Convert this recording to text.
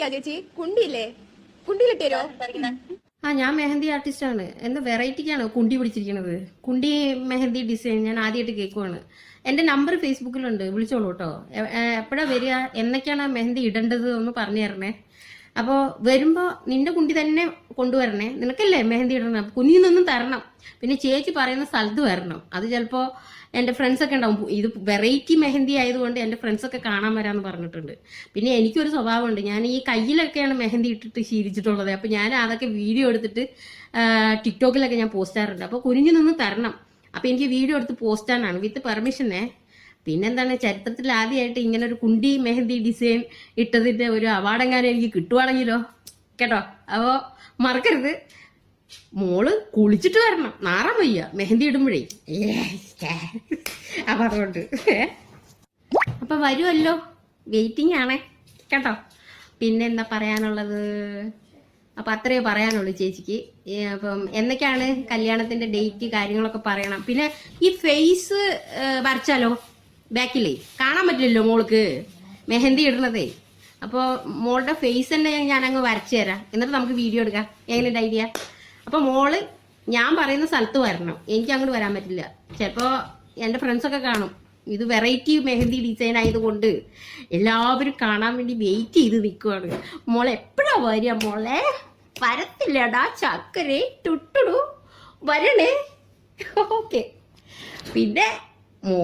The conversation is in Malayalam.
കുണ്ടിക്കാ ചേച്ചി? കുണ്ടിയില്ലേ? കുണ്ടിയിലിട്ടോ ആ ഞാൻ മെഹന്തി ആർട്ടിസ്റ്റ് ആണ് എന്താ വെറൈറ്റിക്കാണ് കുണ്ടി പിടിച്ചിരിക്കുന്നത് കുണ്ടി മെഹന്തി ഡിസൈൻ ഞാൻ ആദ്യമായിട്ട് കേൾക്കുവാണ്. എന്റെ നമ്പർ ഫേസ്ബുക്കിലുണ്ട്. വിളിച്ചോളൂ കേട്ടോ. എപ്പോഴാ വരിക? എന്നൊക്കെയാണ് മെഹന്തി ഇടേണ്ടത്? ഒന്ന് പറഞ്ഞു തരണേ. അപ്പോൾ വരുമ്പോൾ നിന്റെ കുണ്ടി തന്നെ കൊണ്ടുവരണേ. നിനക്കല്ലേ മെഹന്തി ഇടണം? കുഞ്ഞിൽ നിന്നും തരണം. പിന്നെ ചേച്ചി പറയുന്ന സ്ഥലത്ത് വരണം. അത് ചിലപ്പോൾ എന്റെ ഫ്രണ്ട്സൊക്കെ ഉണ്ടാവും. ഇത് വെറൈറ്റി മെഹന്തി ആയതുകൊണ്ട് എന്റെ ഫ്രണ്ട്സൊക്കെ കാണാൻ വരാമെന്ന് പറഞ്ഞിട്ടുണ്ട്. പിന്നെ എനിക്കൊരു സ്വഭാവമുണ്ട്. ഞാൻ ഈ കയ്യിലൊക്കെയാണ് മെഹന്തി ഇട്ടിട്ട് ശീലിച്ചിട്ടുള്ളത്. അപ്പോൾ ഞാൻ അതൊക്കെ വീഡിയോ എടുത്തിട്ട് ടിക്ടോക്കിലൊക്കെ ഞാൻ പോസ്റ്റ് ചെയ്യാറുണ്ട്. അപ്പോൾ കുനിഞ്ഞു നിന്ന് തരണം. അപ്പോൾ എനിക്ക് വീഡിയോ എടുത്ത് പോസ്റ്റ് ചെയ്യാനാണ്. വിത്ത് പെർമിഷനെ പിന്നെന്താണ് ചരിത്രത്തിൽ ആദ്യമായിട്ട് ഇങ്ങനെ ഒരു കുണ്ടി മെഹന്തി ഡിസൈൻ ഇട്ടതിന്റെ ഒരു അവാർഡെങ്ങാനും എനിക്ക് കിട്ടുവാണെങ്കിലോ? കേട്ടോ? അപ്പോൾ മറക്കരുത്. മോൾ കുളിച്ചിട്ട് വരണം. നാറാൻ വയ്യ. മെഹന്തി ഇടുമ്പോഴേ. അപ്പം അതുകൊണ്ട് അപ്പൊ വരുമല്ലോ വെയിറ്റിംഗ് ആണേ കേട്ടോ? പിന്നെ എന്താ പറയാനുള്ളത്? അപ്പൊ അത്രയേ പറയാനുള്ളൂ ചേച്ചിക്ക്. അപ്പം എന്നൊക്കെയാണ് കല്യാണത്തിന്റെ ഡേറ്റ് കാര്യങ്ങളൊക്കെ പറയണം. പിന്നെ ഈ ഫേസ് വരച്ചാലോ? ബാക്കിലേ കാണാൻ പറ്റില്ലല്ലോ മോൾക്ക്. മെഹന്തി ഇടണതേ അപ്പോൾ മോളുടെ ഫേസ് തന്നെ ഞാൻ അങ്ങ് വരച്ചു തരാം. എന്നിട്ട് നമുക്ക് വീഡിയോ എടുക്കാം. എങ്ങനെയുണ്ട് ഐഡിയ അപ്പോൾ മോൾ ഞാൻ പറയുന്ന സ്ഥലത്ത് വരണം. എനിക്ക് അങ്ങോട്ട് വരാൻ പറ്റില്ല. ചിലപ്പോൾ എന്റെ ഫ്രണ്ട്സൊക്കെ കാണും. ഇത് വെറൈറ്റി മെഹന്തി ഡിസൈൻ ആയതുകൊണ്ട് എല്ലാവരും കാണാൻ വേണ്ടി വെയിറ്റ് ചെയ്ത് നിൽക്കുവാണ് മോളെ എപ്പോഴാ വരിക മോളെ? വരത്തില്ലടാ ചക്കരെ. ടുട്ടുടു. വരണേ. ഓക്കെ. പിന്നെ മോ